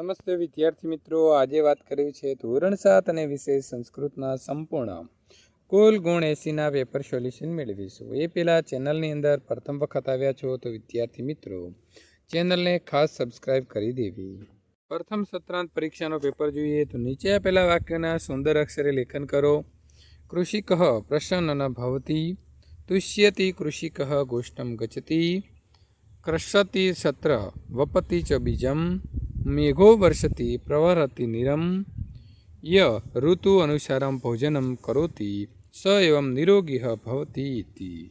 નમસ્તે વિદ્યાર્થી મિત્રો, આજે વાત કરવી છે ધોરણ સાત અને વિશેષ સંસ્કૃતના સંપૂર્ણ. કુલ ગુણ એસીના પેપર સોલ્યુશન મેળવીશું. એ પહેલાં ચેનલની અંદર પ્રથમ વખત આવ્યા છો તો વિદ્યાર્થી મિત્રો, ચેનલને ખાસ સબસ્ક્રાઇબ કરી દેવી. પ્રથમ સત્રાંત પરીક્ષાનો પેપર જોઈએ તો નીચે આપેલા વાક્યના સુંદર અક્ષરે લેખન કરો. કૃષિક પ્રસન્ન ન ભવતી, તુષ્યતિ કૃષિક ગોષ્ઠમ ગચતી ક્રસતી સત્ર, વપતિ ચ બીજમ મેઘો વર્ષતી પ્રવહતી નિરમ ય ઋતુ અનુસારમ ભોજનમ કરોતી સ એવમ નિરોગી ભવતી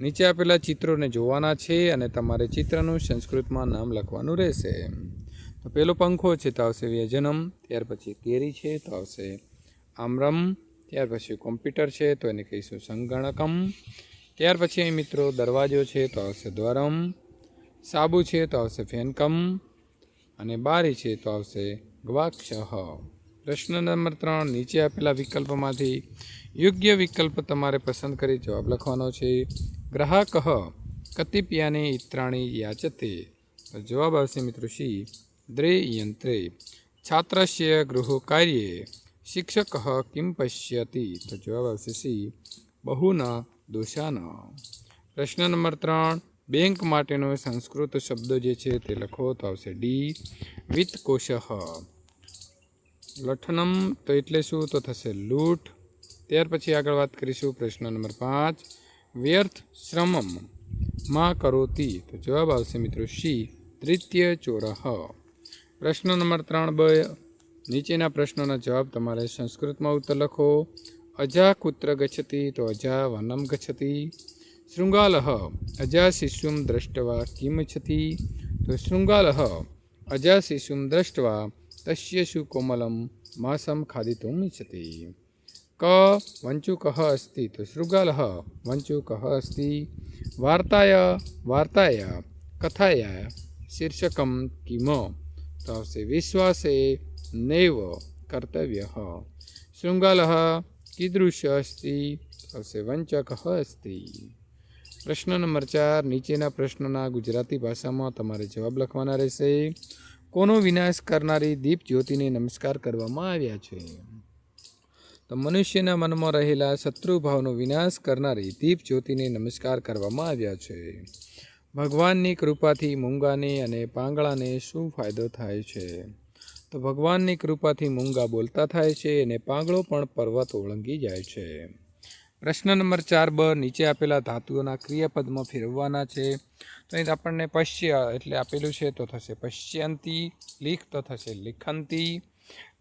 નીચે આપેલા ચિત્રોને જોવાના છે અને તમારે ચિત્રનું સંસ્કૃતમાં નામ લખવાનું રહેશે. તો પેલો પંખો છે, તો આવશે વ્યજનમ, ત્યાર પછી કેરી છે, તો આવશે આમ્રમ, ત્યાર પછી કોમ્પ્યુટર છે, તો એને કહીશું સંગણકમ, ત્યાર પછી મિત્રો દરવાજો છે, તો આવશે દ્વારમ, સાબુ છે, તો આવશે ફેનકમ અને બારી છે તો આવશે ગ્વાક્ષ પ્રશ્ન નંબર ત્રણ, નીચે આપેલા વિકલ્પમાંથી યોગ્ય વિકલ્પ તમારે પસંદ કરી જવાબ લખવાનો છે, ગ્રાહક કતિપિયાને ઇત્રાણી યાચતે. જવાબ આવશે મિત્રો સી દ્રે યંત્રે છાત્રસ્ય ગૃહ કાર્ય શિક્ષક કિમ પશ્યતિ. તો જવાબ આવશે સી, બહુન દોષાન. પ્રશ્ન નંબર ત્રણ બેંક માટેનો સંસ્કૃત શબ્દ જે છે તે લખો તો આવશે ડી, વિત્તકોશ. લઠનમ તો એટલે શું? તો થશે લૂંટ. ત્યાર પછી આગળ વાત કરીશું પ્રશ્ન નંબર પાંચ. વ્યર્થ શ્રમમમાં કરોતી? તો જવાબ આવશે મિત્રો શી તૃતીય ચોરહ. પ્રશ્ન નંબર ત્રણ બ. નીચેના પ્રશ્નોના જવાબ તમારે સંસ્કૃતમાં ઉત્તર લખો. અજા કુત્ર ગચ્છતી તો અજા વનમ ગચ્છતિ. શૃંગાલઃ અજા શિશુમ દ્રષ્ટવા કિમચ્છતિ તો શૃંગાલઃ અજા શિશુમ દ્રષ્ટવા તસ્ય શુ કોમલમ માસમ ખાદિતુમ ઇચ્છતિ ક વંચુકઃ અસ્તિ તો શૃગાલઃ વંચુકઃ અસ્તિ વાર્તાય વાર્તાય કથાય શીર્ષકમ કિમ તો આવશે વિશ્વાસે નૈવ કર્તવ્ય શૃંગાલઃ કીદૃશ અસ્તિ આવશે વંચક અસ્તિ પ્રશ્ન નંબર ચાર, નીચેના પ્રશ્નોના ગુજરાતી ભાષામાં તમારે જવાબ લખવાના રહેશે. કોનો વિનાશ કરનારી દીપ જ્યોતિને નમસ્કાર કરવામાં આવ્યા છે? તો મનુષ્યના મનમાં રહેલા શત્રુભાવનો વિનાશ કરનારી દીપ જ્યોતિને નમસ્કાર કરવામાં આવ્યા છે. ભગવાનની કૃપાથી મૂંગાને અને પાંગળાને શું ફાયદો થાય છે? તો ભગવાનની કૃપાથી મૂંગા બોલતા થાય છે અને પાંગળો પણ પર્વત ઓળંગી જાય છે. પ્રશ્ન નંબર ચાર, બ, નીચે આપેલા ધાતુઓના ક્રિયાપદમાં ફેરવવાના છે. તો અહીં આપણને પશ્ય એટલે આપેલું છે તો થશે પશ્યંતી, લીખ તો થશે લિખંતી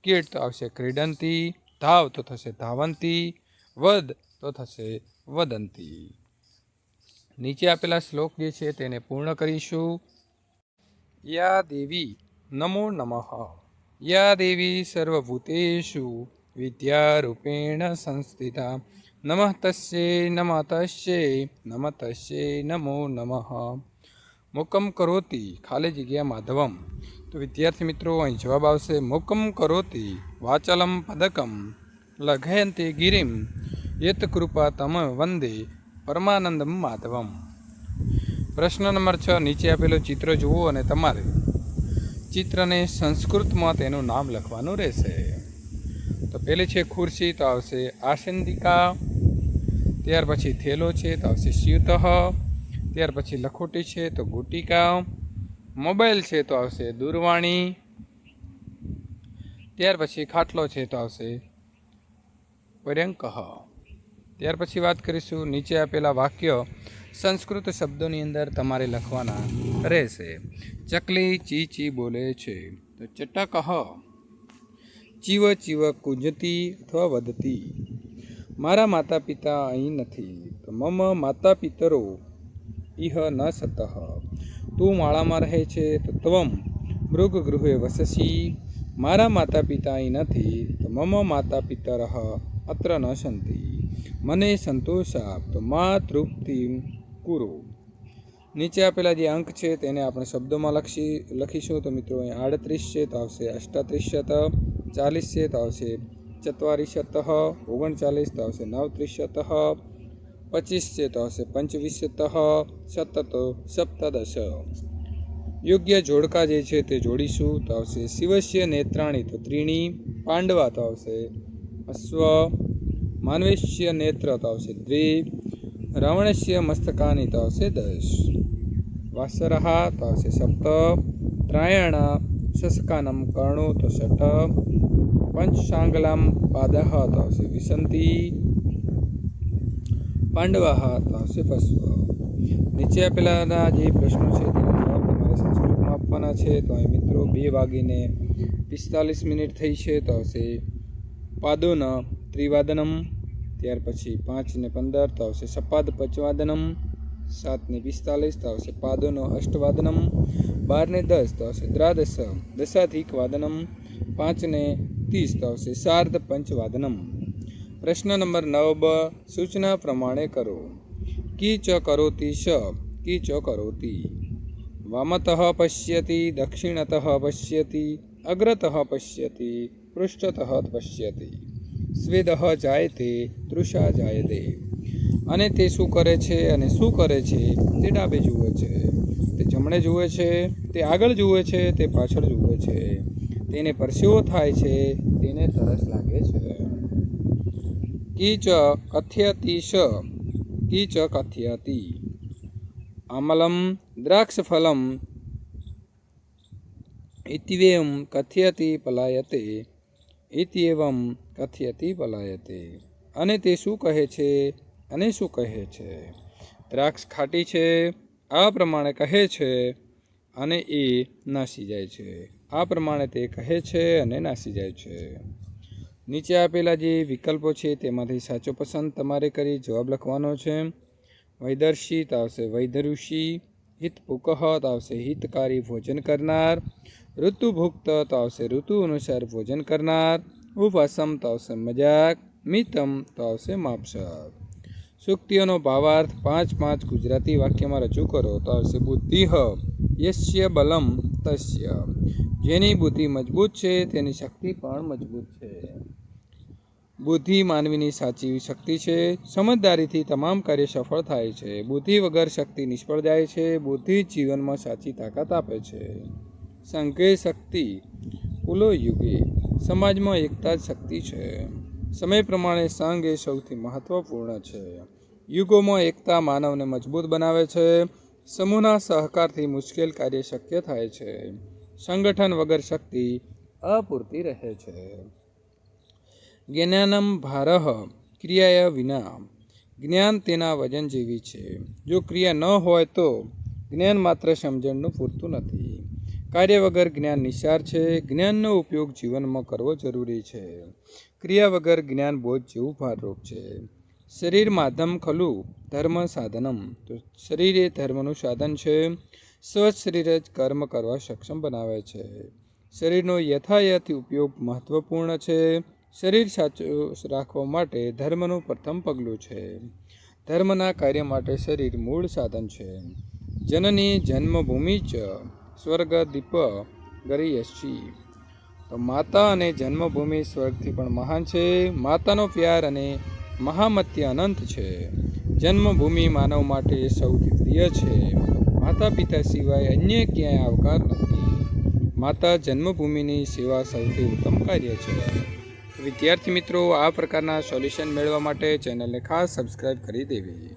કીટ તો આવશે ક્રીડંતી, ધાવ તો થશે ધાવંતી, વદ તો થશે વદંતી. નીચે આપેલા શ્લોક જે છે તેને પૂર્ણ કરીશું. યા દેવી નમો નમઃ. યા દેવી સર્વભૂતેષુ વિદ્યારૂપેણ સંસ્થિતા. નમઃ તસ્યે નમઃ તસ્યે નમઃ તસ્યે નમો નમઃ મુકમ કરોતી ખાલી જગ્યા માધવમ તો વિદ્યાર્થી મિત્રો અહીં જવાબ આવશે મુકમ કરોતી વાચલમ પદકમ લઘયંતે ગિરિમ યત કૃપા તમ વંદે પરમાનંદમ માધવમ પ્રશ્ન નંબર છ નીચે આપેલું ચિત્ર જુઓ અને તમારે ચિત્રને સંસ્કૃતમાં તેનું નામ લખવાનું રહેશે તો પહેલી છે ખુરશી તો આવશે આસંદિકા ત્યાર પછી થેલો છે, તો આવશે સ્યુતઃ ત્યાર પછી લખોટી છે, તો ગુટિકા. મોબાઈલ છે, તો આવશે દૂરવાણી. ત્યાર પછી ખાટલો છે, તો આવશે પર્યંકઃ. ત્યાર પછી વાત કરીશું નીચે આપેલા વાક્ય. સંસ્કૃત શબ્દોની અંદર તમારે લખવાના રહેશે. ચકલી ચી ચી બોલે છે, તો ચટક. ચીવ ચીવ કુંજતી અથવા વધતી. મારા માતા પિતા અહીં નથી. તો મમ માતા પિતરો ઇહ ન સતઃ તું માળામાં રહે છે તો ત્વમ મૃગ ગૃહે વસસી. મારા માતા પિતા અહીં નથી. તો મમ માતા પિતર અત્ર ન સંતિ. મને સંતોષ આપ, તો મા તૃપ્તિ કુરો. નીચે આપેલા જે અંક છે તેને આપણે શબ્દોમાં લખી લખીશું. તો મિત્રો, અહીં આડત્રીસ છે, તો આવશે અષ્ટાત્રીસત ચાલીસ છે, તો આવશે ચત્વારીસત ઓગણચાલીસ તો આવશે નવત્રીસત પચીસ તો આવશે પંચવીસત સતત સપ્તદશ યોગ્ય જોડકા જે છે તે જોડીશું તો આવશે શિવસ્ય નેત્રાણી તો ત્રીણી પાંડવા તો આવશે અશ્વ માનવેશ્ય નેત્ર તો આવશે દ્વિ રાવણસ્ય મસ્તકાની તો આવશે દશ વાસરહા તો આવશે સપ્ત ત્રાયણ શશકાનમ કર્ણો તો ષટ પંચશાંગલામ પાદહ આવશે વિસંતી પાંડવાહ આવશે પશ્વ નીચે આપેલાના જે પ્રશ્નો છે તેના જવાબ તમારે સંસ્કૃતમાં આપવાના છે તો અહીં મિત્રો બે વાગીને પિસ્તાલીસ મિનિટ થઈ છે તો આવશે પાદોન ત્રિવાદનમ ત્યાર પછી પાંચ ને પંદર તો આવશે સપાદ પંચવાદનમ સાત ને પિસ્તાલીસ તો આવશે પાદોનો અષ્ટવાદનમ બાર ને દસ તો આવશે દ્રાદશ દશાધિક વાદનમ પાંચ ને ત્રીસ તો આવશે સાર્ધ પંચવાદનમ પ્રશ્ન નંબર નવ બ સૂચના પ્રમાણે કરો કી ચ કરોતિ શ કી ચ કરોતિ વામતઃ પશ્યતિ દક્ષિણતઃ પશ્યતિ અગ્રતઃ પશ્યતિ પૃષ્ઠતઃ પશ્યતિ સ્વેદઃ જાયતે તૃષા જાયતે અને તે શું કરે છે અને શું કરે છે, તે ડાબે જુએ છે, તે જમણે જુએ છે, તે આગળ જુએ છે, તે પાછળ જુએ છે. તેને પરસેવો થાય છે, તેને તરસ લાગે છે. કીચ કથ્યતિ શ કીચ કથ્યતિ. અમલમ દ્રાક્ષફલમ ઇતિવેમ કથ્યતિ પલાયતે. ઇત્યેવમ કથ્યતિ પલાયતે. અને તે શું કહે છે? અને શું કહે છે? દ્રાક્ષ ખાટી છે, આ પ્રમાણે કહે છે, અને એ નાસી જાય છે. આ પ્રમાણે તે કહે છે અને નાસી જાય છે. નીચે આપેલા જે વિકલ્પો છે તેમાંથી સાચો પસંદ તમારે કરી જવાબ લખવાનો છે. વૈદર્શિત આવશે વૈદરુષી હિતપુકહ તો આવશે હિતકારી ભોજન કરનાર. ઋતુભુક્ત તો આવશે ઋતુ અનુસાર ભોજન કરનાર. ઉપવાસમ તો આવશે મજાક, મિતમ તો આવશે માપસર. સૂક્તિઓનો ભાવાર્થ પાંચ પાંચ ગુજરાતી વાક્યમાં રજૂ કરો. તો આવશે બુદ્ધિહ યશ્ય બલમ તસ્ય. જેની બુદ્ધિ મજબૂત છે, તેની શક્તિ પણ મજબૂત છે. બુદ્ધિ માનવીની સાચી શક્તિ છે, સમજદારીથી તમામ કાર્ય સફળ થાય છે. બુદ્ધિ વગર શક્તિ નિષ્ફળ જાય છે, બુદ્ધિ જીવનમાં સાચી તાકાત આપે છે. સંઘે શક્તિ પુલો યુગે, સમાજમાં એકતા જ શક્તિ છે. સમય પ્રમાણે સંઘ એ સૌથી મહત્વપૂર્ણ છે. યુગોમાં એકતા માનવને મજબૂત બનાવે છે, સમૂહના સહકારથી મુશ્કેલ કાર્ય શક્ય થાય છે, સંગઠન વગર શક્તિ અપૂરતી રહે છે. જ્ઞાનમ ભારહ ક્રિયા વિના. જ્ઞાન તેના વજન જેવી છે. જો ક્રિયા ન હોય તો જ્ઞાન માત્ર સમજણનું પૂરતું નથી. કાર્ય વગર જ્ઞાન નિસાર છે. જ્ઞાનનો ઉપયોગ જીવનમાં કરવો જરૂરી છે. ક્રિયા વગર જ્ઞાન બોધ જેવું ભારરૂપ છે. શરીર માધ્યમ ખલું ધર્મ સાધનમ. તો શરીર એ ધર્મનું સાધન છે. સ્વચ્છ શરીર જ કર્મ કરવા સક્ષમ બનાવે છે. શરીરનો યથાયથ ઉપયોગ મહત્વપૂર્ણ છે. શરીર સાચું રાખવા માટે ધર્મનું પ્રથમ પગલું છે. ધર્મના કાર્ય માટે શરીર મૂળ સાધન છે. જનની જન્મભૂમિ જ સ્વર્ગ દીપ ગરીયશી તો માતા અને જન્મભૂમિ સ્વર્ગથી પણ મહાન છે. માતાનો પ્યાર અને મહામત્ય અનંત છે. જન્મભૂમિ માનવ માટે સૌથી પ્રિય છે. માતા પિતા સિવાય અન્ય ક્યાંય આવકાર નથી. માતા જન્મભૂમિની સેવા સૌથી ઉત્તમ કાર્ય છે. વિદ્યાર્થી મિત્રો, આ પ્રકારના સોલ્યુશન મેળવવા માટે ચેનલને ખાસ સબસ્ક્રાઈબ કરી દેવી.